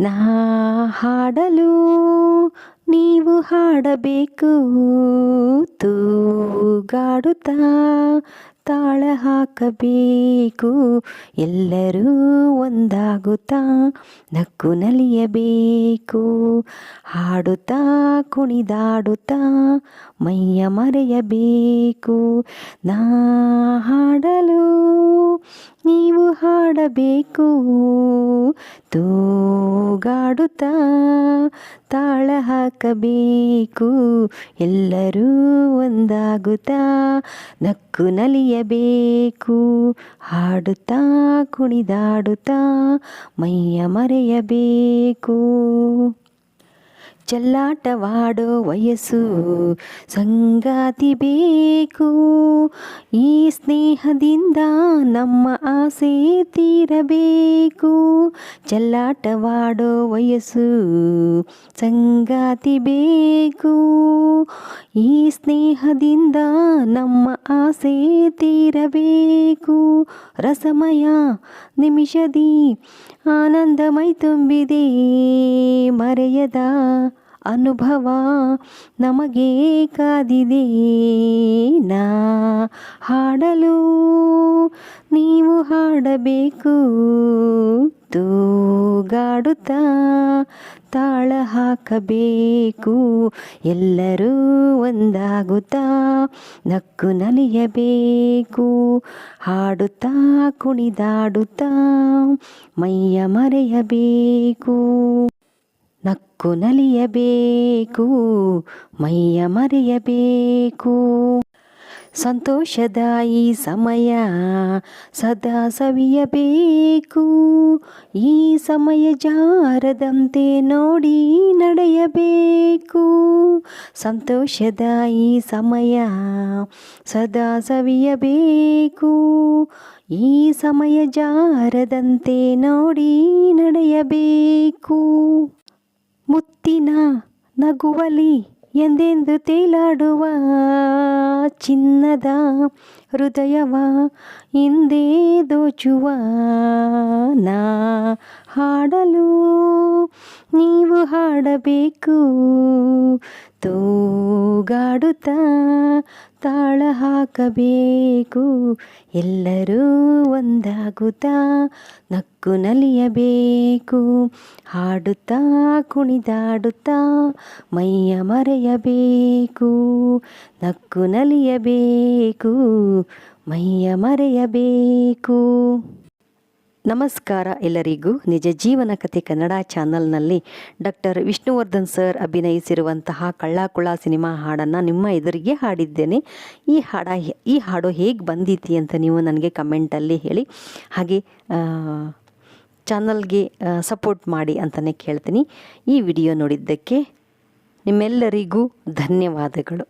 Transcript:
ನಾ ಹಾಡಲು ನೀವು ಹಾಡಬೇಕು. ತೂಗಾಡುತ್ತಾ ತಾಳ ಹಾಕಬೇಕು. ಎಲ್ಲರೂ ಒಂದಾಗುತ್ತಾ ನಕ್ಕು ನಲಿಯಬೇಕು. ಹಾಡುತ್ತಾ ಕುಣಿದಾಡುತ್ತಾ ಮೈಯ ಮರೆಯಬೇಕು. ನಾ ಹಾಡಲು ಹಾಡಬೇಕು ತೂಗಾಡುತ್ತಾ ತಾಳ ಹಾಕಬೇಕು. ಎಲ್ಲರೂ ಒಂದಾಗುತ್ತಾ ನಕ್ಕು ನಲಿಯಬೇಕು. ಹಾಡುತ್ತಾ ಕುಣಿದಾಡುತ್ತಾ ಮೈಯ ಮರೆಯಬೇಕು. ಚೆಲ್ಲಾಟವಾಡೋ ವಯಸ್ಸು ಸಂಗಾತಿ ಬೇಕು ಈ ಸ್ನೇಹದಿಂದ ನಮ್ಮ ಆಸೆ ತೀರಬೇಕು ಚೆಲ್ಲಾಟವಾಡೋ ವಯಸ್ಸು ಸಂಗಾತಿ ಬೇಕು ಈ ಸ್ನೇಹದಿಂದ ನಮ್ಮ ಆಸೆ ತೀರಬೇಕು ರಸಮಯ ನಿಮಿಷದಿ ಆನಂದಮೈ ತುಂಬಿದೆ ಮರೆಯದ ಅನುಭವ ನಮಗೆ ನಾ ಹಾಡಲು ನೀವು ಹಾಡಬೇಕು. ತೂಗಾಡುತ್ತಾ ತಾಳ ಹಾಕಬೇಕು. ಎಲ್ಲರೂ ಒಂದಾಗುತ್ತಾ ನಕ್ಕು ನಲಿಯಬೇಕು. ಹಾಡುತ್ತಾ ಕುಣಿದಾಡುತ್ತಾ ಮೈಯ ಮರೆಯಬೇಕು. ನಕ್ಕು ನಲಿಯಬೇಕು, ಮೈಯ ಮರೆಯಬೇಕು. ಸಂತೋಷದ ಈ ಸಮಯ ಸದಾ ಸವಿಯಬೇಕು. ಈ ಸಮಯ ಜಾರದಂತೆ ನೋಡಿ ನಡೆಯಬೇಕು. ಸಂತೋಷದ ಈ ಸಮಯ ಸದಾ ಸವಿಯಬೇಕು. ಈ ಸಮಯ ಜಾರದಂತೆ ನೋಡಿ ನಡೆಯಬೇಕು. ಮುತ್ತಿನ ನಗುವಲಿ ಎಂದೆಂದು ತೇಲಾಡುವ ಚಿನ್ನದ ಹೃದಯವ ಹಿಂದೆ ದೋಚುವ ನಾ ಹಾಡಲು ನೀವು ಹಾಡಬೇಕು ತೂಗಾಡುತ್ತಾ ತಾಳ ಹಾಕಬೇಕು. ಎಲ್ಲರೂ ಒಂದಾಗುತ್ತಾ ನಕ್ಕು ನಲಿಯಬೇಕು. ಹಾಡುತ್ತಾ ಕುಣಿದಾಡುತ್ತಾ ಮೈಯ ಮರೆಯಬೇಕು. ನಕ್ಕು ನಲಿಯಬೇಕು, ಮೈಯ ಮರೆಯಬೇಕು. ನಮಸ್ಕಾರ ಎಲ್ಲರಿಗೂ. ನಿಜ ಜೀವನ ಕಥೆ ಕನ್ನಡ ಚಾನಲ್ನಲ್ಲಿ ಡಾಕ್ಟರ್ ವಿಷ್ಣುವರ್ಧನ್ ಸರ್ ಅಭಿನಯಿಸಿರುವಂತಹ ಕಳ್ಳಾಕುಳ ಸಿನಿಮಾ ಹಾಡನ್ನು ನಿಮ್ಮ ಎದುರಿಗೆ ಹಾಡಿದ್ದೇನೆ. ಈ ಹಾಡ ಈ ಹಾಡು ಹೇಗೆ ಬಂದಿತಿ ಅಂತ ನೀವು ನನಗೆ ಕಮೆಂಟಲ್ಲಿ ಹೇಳಿ. ಹಾಗೆ ಚಾನಲ್ಗೆ ಸಪೋರ್ಟ್ ಮಾಡಿ ಅಂತಲೇ ಕೇಳ್ತೀನಿ. ಈ ವಿಡಿಯೋ ನೋಡಿದ್ದಕ್ಕೆ ನಿಮ್ಮೆಲ್ಲರಿಗೂ ಧನ್ಯವಾದಗಳು.